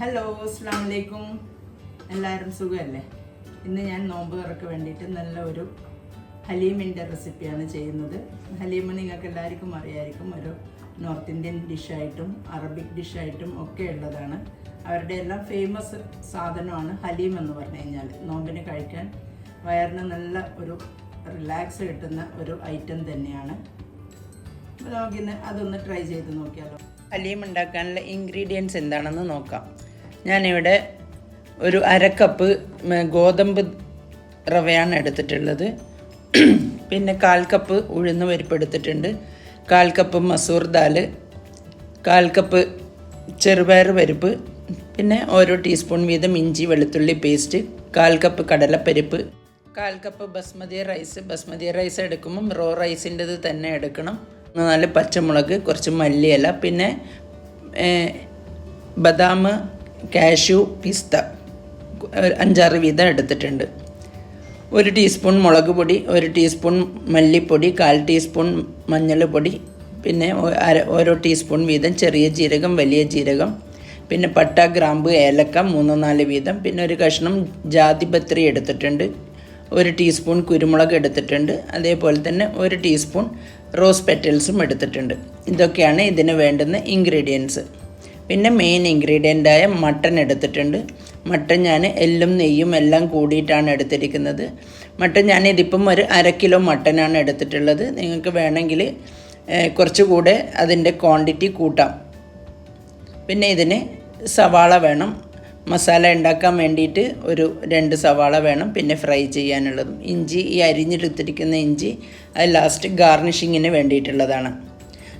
Hello അസ്സാം വലൈക്കും എല്ലാവരും സുഖമല്ലേ? ഇന്ന് ഞാൻ നോമ്പ് തുറക്ക് വേണ്ടിയിട്ട് നല്ല ഒരു ഹലീമിന്റെ റെസിപ്പിയാണ് ചെയ്യുന്നത്. ഹലീം നിങ്ങൾക്ക് എല്ലാവർക്കും അറിയായിരിക്കും ഒരു നോർത്ത് ഇന്ത്യൻ ഡിഷായിട്ടും അറബിക് ഡിഷായിട്ടും ഒക്കെ ഉള്ളതാണ്. അവരുടെ എല്ലാം ഫേമസ് സാധനമാണ് ഹലീം എന്ന് പറഞ്ഞു കഴിഞ്ഞാൽ. നോമ്പിന് കഴിക്കാൻ വയറിന് നല്ല ഒരു റിലാക്സ് കിട്ടുന്ന ഒരു ഐറ്റം തന്നെയാണ്. നമുക്കിന്ന് അതൊന്ന് ട്രൈ ചെയ്ത് നോക്കിയാലോ. ഹലീം ഉണ്ടാക്കാനുള്ള ഇൻഗ്രീഡിയൻസ് എന്താണെന്ന് നോക്കാം. ഞാനിവിടെ ഒരു അരക്കപ്പ് ഗോതമ്പ് റവയാണ് എടുത്തിട്ടുള്ളത്. പിന്നെ കാൽ കപ്പ് ഉഴുന്ന് പരിപ്പ് എടുത്തിട്ടുണ്ട്. കാൽ കപ്പ് മസൂർ ദാൽ കാൽ കപ്പ് ചെറുപയർ പരിപ്പ് പിന്നെ ഓരോ ടീസ്പൂൺ വീതം ഇഞ്ചി വെളുത്തുള്ളി പേസ്റ്റ് കാൽ കപ്പ് കടലപ്പരിപ്പ് കാൽ cup basmati rice. Basmati rice എടുക്കുമ്പം റോ റൈസിന്റെത് തന്നെ എടുക്കണം. നാല് പച്ചമുളക് കുറച്ച് മല്ലിയില പിന്നെ ബദാം കാഷ്യൂ പിസ്ത. അഞ്ചാറ് വീതം എടുത്തിട്ടുണ്ട്. ഒരു ടീസ്പൂൺ മുളക് പൊടി ഒരു ടീസ്പൂൺ മല്ലിപ്പൊടി കാൽ ടീസ്പൂൺ മഞ്ഞൾപ്പൊടി പിന്നെ അര ഓരോ ടീസ്പൂൺ വീതം ചെറിയ ജീരകം വലിയ ജീരകം പിന്നെ പട്ട ഗ്രാമ്പ് ഏലക്ക മൂന്നോ നാല് വീതം പിന്നെ ഒരു കഷ്ണം ജാതിപത്രി എടുത്തിട്ടുണ്ട്. ഒരു ടീസ്പൂൺ കുരുമുളക് എടുത്തിട്ടുണ്ട്. അതേപോലെ തന്നെ ഒരു ടീസ്പൂൺ റോസ് പെറ്റൽസും എടുത്തിട്ടുണ്ട്. ഇതൊക്കെയാണ് ഇതിന് വേണ്ടുന്ന ഇൻഗ്രീഡിയൻസ് പിന്നെ മെയിൻ ഇൻഗ്രീഡിയന്റായ മട്ടൺ എടുത്തിട്ടുണ്ട്. മട്ടൺ ഞാൻ എല്ലും നെയ്യും എല്ലാം കൂടിയിട്ടാണ് എടുത്തിരിക്കുന്നത്. മട്ടൺ ഞാൻ ഇതിപ്പം ഒരു അര കിലോ മട്ടനാണ് എടുത്തിട്ടുള്ളത്. നിങ്ങൾക്ക് വേണമെങ്കിൽ കുറച്ചുകൂടെ അതിന്റെ ക്വാണ്ടിറ്റി കൂട്ടാം. പിന്നെ ഇതിന് സവാള വേണം. മസാല ഉണ്ടാക്കാൻ വേണ്ടിയിട്ട് ഒരു രണ്ട് സവാള വേണം പിന്നെ ഫ്രൈ ചെയ്യാനുള്ളതും. ഇഞ്ചി ഈ അരിഞ്ഞെടുത്തിരിക്കുന്ന ഇഞ്ചി അത് ലാസ്റ്റ് ഗാർണിഷിങ്ങിന് വേണ്ടിയിട്ടുള്ളതാണ്.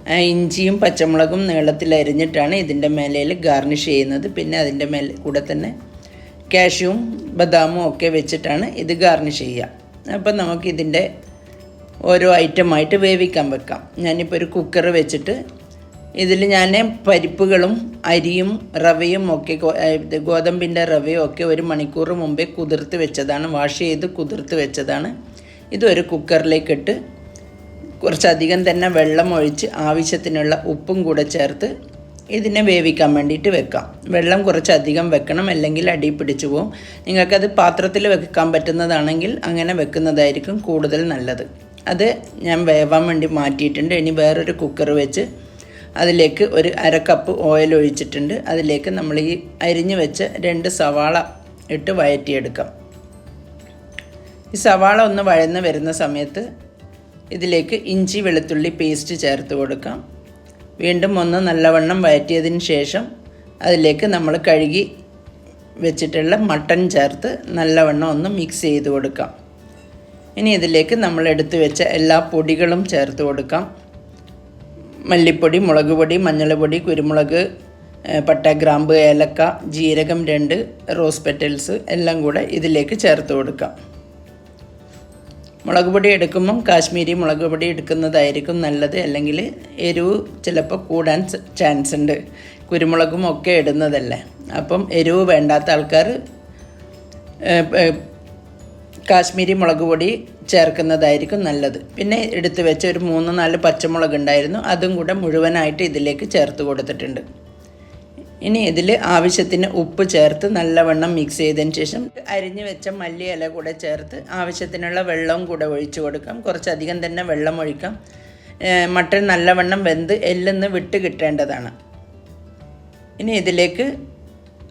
ഇഞ്ചിയും പച്ചമുളകും നീളത്തിൽ അരിഞ്ഞിട്ടാണ് ഇതിന്റെ മേലയിൽ ഗാർണിഷ് ചെയ്യുന്നത്. പിന്നെ അതിന്റെ മേലെ കൂടെ തന്നെ കാഷ്യൂവും ബദാമും ഒക്കെ വെച്ചിട്ടാണ് ഇത് ഗാർണിഷ് ചെയ്യുക. അപ്പം നമുക്കിതിന്റെ ഓരോ ഐറ്റമായിട്ട് വേവിക്കാൻ വെക്കാം. ഞാനിപ്പോൾ ഒരു കുക്കർ വെച്ചിട്ട് ഇതിൽ ഞാൻ പരിപ്പുകളും അരിയും റവയും ഒക്കെ ഗോതമ്പിന്റെ റവയും ഒക്കെ ഒരു മണിക്കൂർ മുമ്പേ കുതിർത്ത് വെച്ചതാണ്. വാഷ് ചെയ്ത് കുതിർത്ത് വെച്ചതാണ്. ഇതൊരു കുക്കറിലേക്ക് ഇട്ട് കുറച്ചധികം തന്നെ വെള്ളം ഒഴിച്ച് ആവശ്യത്തിനുള്ള ഉപ്പും കൂടെ ചേർത്ത് ഇതിനെ വേവിക്കാൻ വേണ്ടിയിട്ട് വെക്കാം. വെള്ളം കുറച്ചധികം വെക്കണം അല്ലെങ്കിൽ അടി പിടിച്ചു പോകും നിങ്ങൾക്കത് പാത്രത്തിൽ വെക്കാൻ പറ്റുന്നതാണെങ്കിൽ അങ്ങനെ വെക്കുന്നതായിരിക്കും കൂടുതൽ നല്ലത്. അത് ഞാൻ വേവാൻ വേണ്ടി മാറ്റിയിട്ടുണ്ട്. ഇനി വേറൊരു കുക്കർ വെച്ച് അതിലേക്ക് ഒരു അര കപ്പ് ഓയിൽ ഒഴിച്ചിട്ടുണ്ട്. അതിലേക്ക് നമ്മൾ ഈ അരിഞ്ഞു വെച്ച രണ്ട് സവാള ഇട്ട് വഴറ്റിയെടുക്കാം ഈ സവാള ഒന്ന് വഴന്ന് വരുന്ന സമയത്ത് ഇതിലേക്ക് ഇഞ്ചി വെളുത്തുള്ളി പേസ്റ്റ് ചേർത്ത് കൊടുക്കാം. വീണ്ടും ഒന്ന് നല്ലവണ്ണം വഴറ്റിയതിന് ശേഷം അതിലേക്ക് നമ്മൾ കഴുകി വെച്ചിട്ടുള്ള മട്ടൺ ചേർത്ത് നല്ലവണ്ണം ഒന്ന് മിക്സ് ചെയ്ത് കൊടുക്കാം. ഇനി ഇതിലേക്ക് നമ്മൾ എടുത്തു വെച്ച എല്ലാ പൊടികളും ചേർത്ത് കൊടുക്കാം. മല്ലിപ്പൊടി മുളക് പൊടി മഞ്ഞൾപ്പൊടി കുരുമുളക് പട്ട ഗ്രാമ്പ് ഏലക്ക ജീരകം രണ്ട് റോസ് പെറ്റൽസ് എല്ലാം കൂടെ ഇതിലേക്ക് ചേർത്ത് കൊടുക്കാം. മുളക് പൊടി എടുക്കുമ്പം കാശ്മീരി മുളക് പൊടി എടുക്കുന്നതായിരിക്കും നല്ലത്. അല്ലെങ്കിൽ എരിവ് ചിലപ്പോൾ കൂടാൻ ചാൻസ് ഉണ്ട്. കുരുമുളകും ഒക്കെ ഇടുന്നതല്ലേ. അപ്പം എരിവ് വേണ്ടാത്ത ആൾക്കാർ കാശ്മീരി മുളക് പൊടി ചേർക്കുന്നതായിരിക്കും നല്ലത്. പിന്നെ എടുത്ത് വെച്ച ഒരു മൂന്ന് നാല് പച്ചമുളക് ഉണ്ടായിരുന്നു. അതും കൂടെ മുഴുവനായിട്ട് ഇതിലേക്ക് ചേർത്ത് കൊടുത്തിട്ടുണ്ട്. ഇനി ഇതിൽ ആവശ്യത്തിന് ഉപ്പ് ചേർത്ത് നല്ലവണ്ണം മിക്സ് ചെയ്തതിന് ശേഷം അരിഞ്ഞു വെച്ച മല്ലി ഇല കൂടെ ചേർത്ത് ആവശ്യത്തിനുള്ള വെള്ളവും കൂടെ ഒഴിച്ചു കൊടുക്കാം. കുറച്ചധികം തന്നെ വെള്ളം ഒഴിക്കാം. മട്ടൻ നല്ലവണ്ണം വെന്ത് എല്ലെന്ന് വിട്ട് കിട്ടേണ്ടതാണ്. ഇനി ഇതിലേക്ക്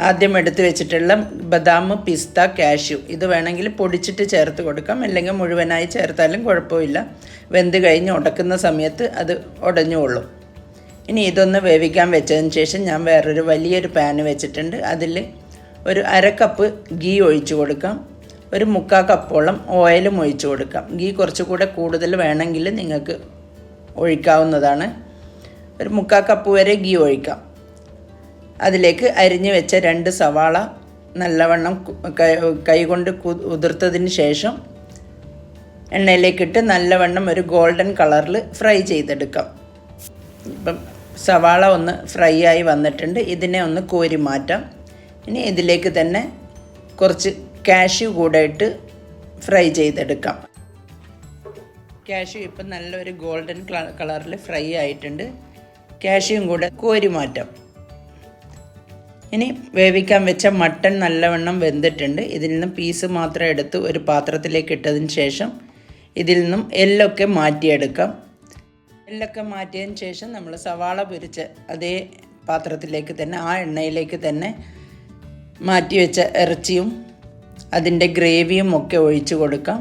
ആദ്യം എടുത്തു വെച്ചിട്ടുള്ള ബദാം പിസ്ത കാഷ്യൂ. ഇത് വേണമെങ്കിൽ പൊടിച്ചിട്ട് ചേർത്ത് കൊടുക്കാം. അല്ലെങ്കിൽ മുഴുവനായി ചേർത്താലും കുഴപ്പമില്ല. വെന്ത് കഴിഞ്ഞ് ഉടക്കുന്ന സമയത്ത് അത് ഉടഞ്ഞുകൊള്ളും ഇനി ഇതൊന്ന് വേവിക്കാൻ വെച്ചതിന് ശേഷം ഞാൻ വേറൊരു വലിയൊരു പാന് വെച്ചിട്ടുണ്ട്. അതിൽ ഒരു അര കപ്പ് ഗീ ഒഴിച്ചു കൊടുക്കാം. ഒരു മുക്കാ കപ്പോളം ഓയിലും ഒഴിച്ചു കൊടുക്കാം. ഗീ കുറച്ചുകൂടെ കൂടുതൽ വേണമെങ്കിൽ നിങ്ങൾക്ക് ഒഴിക്കാവുന്നതാണ്. ഒരു മുക്കാ കപ്പ് വരെ ഗീ ഒഴിക്കാം. അതിലേക്ക് അരിഞ്ഞു വെച്ച രണ്ട് സവാള നല്ലവണ്ണം കൈകൊണ്ട് ഉതിർത്തതിന് ശേഷം എണ്ണയിലേക്കിട്ട് നല്ലവണ്ണം ഒരു ഗോൾഡൻ കളറിൽ ഫ്രൈ ചെയ്തെടുക്കാം. ഇപ്പം സവാള ഒന്ന് ഫ്രൈ ആയി വന്നിട്ടുണ്ട്. ഇതിനെ ഒന്ന് കോരി മാറ്റാം. ഇനി ഇതിലേക്ക് തന്നെ കുറച്ച് കാഷ്യൂ കൂടെ ഇട്ട് ഫ്രൈ ചെയ്തെടുക്കാം. കാഷ്യൂ ഇപ്പം നല്ലൊരു ഗോൾഡൻ കളറിൽ ഫ്രൈ ആയിട്ടുണ്ട്. കാഷ്യൂം കൂടെ കോരി മാറ്റാം. ഇനി വേവിക്കാൻ വെച്ച മട്ടൺ നല്ലവണ്ണം വെന്തിട്ടുണ്ട്. ഇതിൽ നിന്ന് പീസ് മാത്രം എടുത്ത് ഒരു പാത്രത്തിലേക്ക് ഇട്ടതിന് ശേഷം ഇതിൽ നിന്നും എല്ലൊക്കെ മാറ്റിയെടുക്കാം. എല്ലൊക്കെ മാറ്റിയതിന് ശേഷം നമ്മൾ സവാള പൊരിച്ച് അതേ പാത്രത്തിലേക്ക് തന്നെ ആ എണ്ണയിലേക്ക് തന്നെ മാറ്റി വെച്ച ഇറച്ചിയും അതിന്റെ ഗ്രേവിയും ഒക്കെ ഒഴിച്ചു കൊടുക്കാം.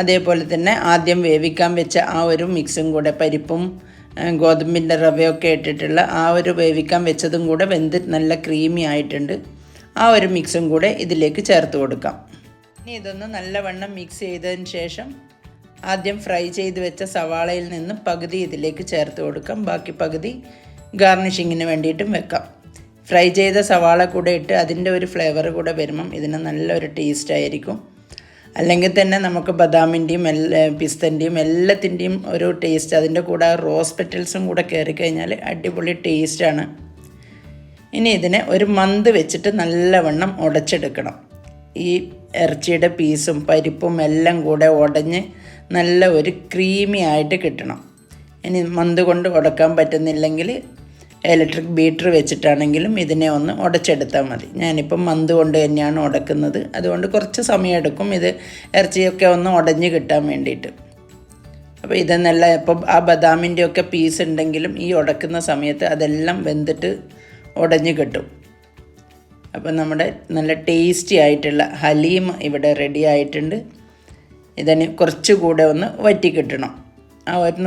അതേപോലെ തന്നെ ആദ്യം വേവിക്കാൻ വെച്ച ആ ഒരു മിക്സും കൂടെ പരിപ്പും ഗോതമ്പിന്റെ റവയൊക്കെ ഇട്ടിട്ടുള്ള ആ ഒരു വേവിക്കാൻ വെച്ചതും കൂടെ വെന്ത് നല്ല ക്രീമി ആയിട്ടുണ്ട്. ആ ഒരു മിക്സും കൂടെ ഇതിലേക്ക് ചേർത്ത് കൊടുക്കാം. ഇനി ഇതൊന്ന് നല്ലവണ്ണം മിക്സ് ചെയ്തതിന് ശേഷം ആദ്യം ഫ്രൈ ചെയ്ത് വെച്ച സവാളയിൽ നിന്ന് പകുതി ഇതിലേക്ക് ചേർത്ത് കൊടുക്കാം. ബാക്കി പകുതി ഗാർണിഷിങ്ങിന് വേണ്ടിയിട്ടും വെക്കാം. ഫ്രൈ ചെയ്ത സവാള കൂടെ ഇട്ട് അതിന്റെ ഒരു ഫ്ലേവർ കൂടെ വരുമ്പം ഇതിന് നല്ലൊരു ടേസ്റ്റ് ആയിരിക്കും. അല്ലെങ്കിൽ തന്നെ നമുക്ക് ബദാമിന്റെയും എല്ലാ പിസ്തന്റെയും എല്ലാത്തിന്റെയും ഒരു ടേസ്റ്റ് അതിന്റെ കൂടെ റോസ് പെറ്റൽസും കൂടെ കയറി കഴിഞ്ഞാൽ അടിപൊളി ടേസ്റ്റാണ് ഇനി ഇതിനെ ഒരു മന്ത് വെച്ചിട്ട് നല്ലവണ്ണം ഉടച്ചെടുക്കണം. ഈ ഇറച്ചിയുടെ പീസും പരിപ്പും എല്ലാം കൂടെ ഉടഞ്ഞ് നല്ല ഒരു ക്രീമി ആയിട്ട് കിട്ടണം. ഇനി മന്ത് കൊണ്ട് ഉടക്കാൻ പറ്റുന്നില്ലെങ്കിൽ ഇലക്ട്രിക് ബീറ്റർ വെച്ചിട്ടാണെങ്കിലും ഇതിനെ ഒന്ന് ഉടച്ചെടുത്താൽ മതി. ഞാനിപ്പം മന്ത് കൊണ്ട് തന്നെയാണ് ഉടക്കുന്നത്. അതുകൊണ്ട് കുറച്ച് സമയമെടുക്കും ഇത് ഇറച്ചിയൊക്കെ ഒന്ന് ഉടഞ്ഞ് കിട്ടാൻ വേണ്ടിയിട്ട്. അപ്പോൾ ഇതെന്നല്ല ഇപ്പം ആ ബദാമിന്റെ ഒക്കെ പീസ് ഉണ്ടെങ്കിലും ഈ ഉടക്കുന്ന സമയത്ത് അതെല്ലാം വെന്തിട്ട് ഉടഞ്ഞ് കിട്ടും. അപ്പോൾ നമ്മുടെ നല്ല ടേസ്റ്റി ആയിട്ടുള്ള ഹലീം ഇവിടെ റെഡി ആയിട്ടുണ്ട്. ഇതിന് കുറച്ചുകൂടെ ഒന്ന് വറ്റി കിട്ടണം. ആ ഒന്ന്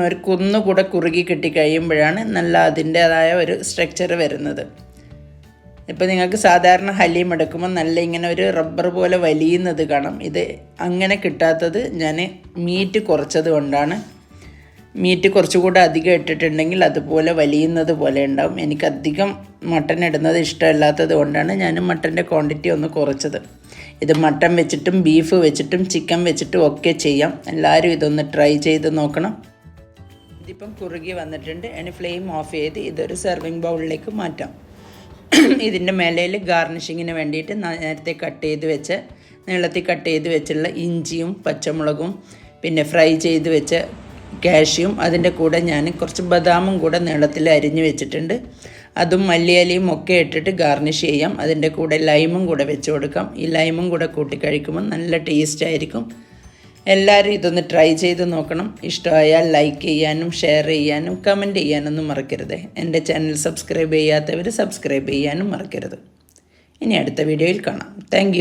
ഒരു കുന്നുകൂടെ കുറുകി കിട്ടി കഴിയുമ്പോഴാണ് നല്ല അതിന്റേതായ ഒരു സ്ട്രക്ചർ വരുന്നത്. ഇപ്പോൾ നിങ്ങൾക്ക് സാധാരണ ഹലീം എടുക്കുമ്പോൾ നല്ല ഇങ്ങനെ ഒരു റബ്ബർ പോലെ വലിയുന്നത് കാണാം. ഇത് അങ്ങനെ കിട്ടാത്തത് ഞാൻ മീറ്റ് കുറച്ചത് കൊണ്ടാണ്. മീറ്റ് കുറച്ചുകൂടെ അധികം ഇട്ടിട്ടുണ്ടെങ്കിൽ അതുപോലെ വലിയുന്നത് പോലെ ഉണ്ടാവും. എനിക്ക് അധികം മട്ടൻ ഇടുന്നത് ഇഷ്ടമല്ലാത്തത് കൊണ്ടാണ് ഞാൻ മട്ടന്റെ ക്വാണ്ടിറ്റി ഒന്ന് കുറച്ചത്. ഇത് മട്ടൻ വെച്ചിട്ടും ബീഫ് വെച്ചിട്ടും ചിക്കൻ വെച്ചിട്ടും ഒക്കെ ചെയ്യാം. എല്ലാവരും ഇതൊന്ന് ട്രൈ ചെയ്ത് നോക്കണം. ഇതിപ്പം കുറുകി വന്നിട്ടുണ്ട്. അതിന് ഫ്ലെയിം ഓഫ് ചെയ്ത് ഇതൊരു സെർവിങ് ബൗളിലേക്ക് മാറ്റാം. ഇതിന്റെ മേലയിൽ ഗാർണിഷിങ്ങിന് വേണ്ടിയിട്ട് നേരത്തെ കട്ട് ചെയ്ത് വെച്ച് നീളത്തിൽ കട്ട് ചെയ്ത് വെച്ചുള്ള ഇഞ്ചിയും പച്ചമുളകും പിന്നെ ഫ്രൈ ചെയ്ത് വെച്ച കാഷ്യും അതിന്റെ കൂടെ ഞാൻ കുറച്ച് ബദാമും കൂടെ നീളത്തിൽ അരിഞ്ഞ് വെച്ചിട്ടുണ്ട്. അതും മല്ലിയലയും ഒക്കെ ഇട്ടിട്ട് ഗാർണിഷ് ചെയ്യാം. അതിന്റെ കൂടെ ലൈമും കൂടെ വെച്ച് കൊടുക്കാം. ഈ ലൈമും കൂടെ കൂട്ടി കഴിക്കുമ്പോൾ നല്ല ടേസ്റ്റ് ആയിരിക്കും. എല്ലാവരും ഇതൊന്ന് ട്രൈ ചെയ്ത് നോക്കണം. ഇഷ്ടമായാൽ ലൈക്ക് ചെയ്യാനും ഷെയർ ചെയ്യാനും കമന്റ് ചെയ്യാനൊന്നും മറക്കരുത്. എന്റെ ചാനൽ സബ്സ്ക്രൈബ് ചെയ്യാത്തവർ സബ്സ്ക്രൈബ് ചെയ്യാനും മറക്കരുത്. ഇനി അടുത്ത വീഡിയോയിൽ കാണാം. താങ്ക്